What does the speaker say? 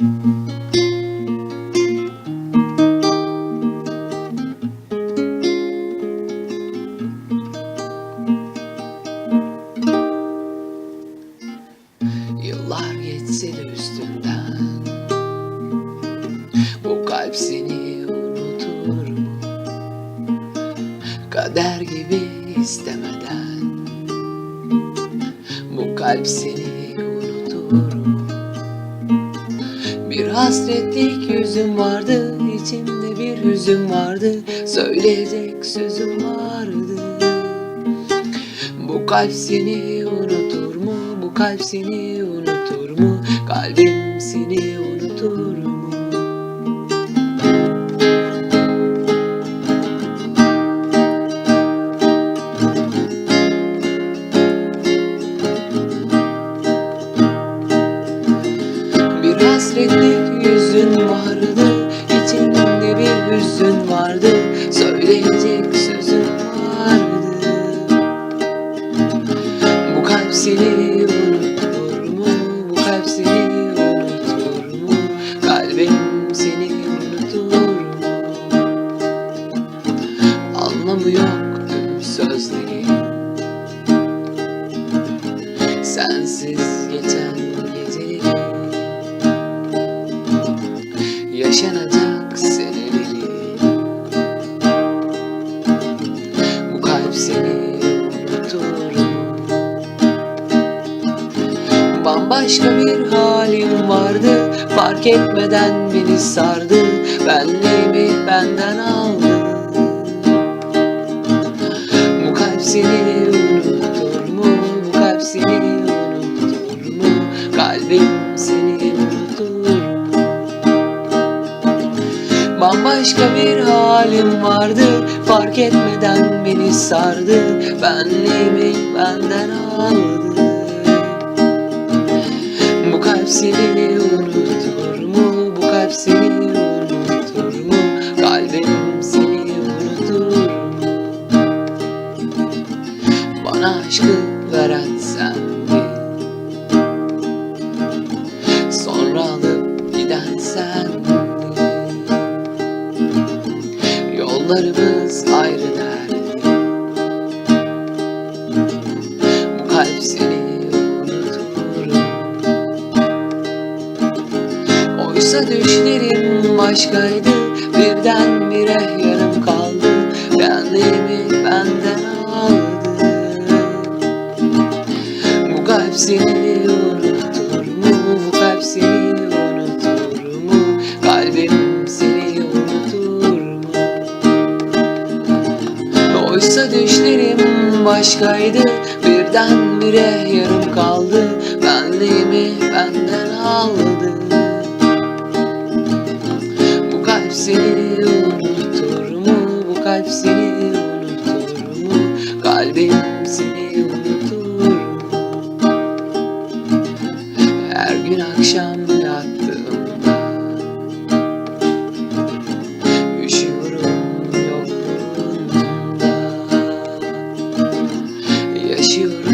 Yıllar geçse de üstünden Bu kalp unutur mu? Kader gibi istemeden Bu kalp seni unutur mu? Hasretlik yüzüm vardı içimde bir hüzün vardı Söyleyecek sözüm vardı bu kalp seni unutur mu? Bu kalp seni unutur mu? Kalbim seni unutur hüzün vardı Söyleyecek sözüm vardı bu kalp seni unutur mu? Bu kalp seni unutur mu? Kalbim seni unutur mu? Anlamı yok tüm sözleri Sensiz geçen geceleri Yaşanacak Bambaşka bir halim vardı Fark etmeden beni sardı Benliğimi benden aldı Bu kalp seni unutur mu? Bu kalp seni unutur mu? Kalbim seni unutur? Bambaşka bir halim vardı Fark etmeden beni sardı Benliğimi benden aldı Yollarımız ayrı derdi. Bu kalp seni unutur? Oysa düşlerim başkaydı Birdenbire yarım kaldı. Benliğimi benden aldı Bu kalp seni unutur başkaydı Birdenbire yarım kaldı Benliğimi benden aldı Bu kalp seni unutur mu? Bu kalp seni unutur mu? Kalbim seni unutur mu? Her gün akşam you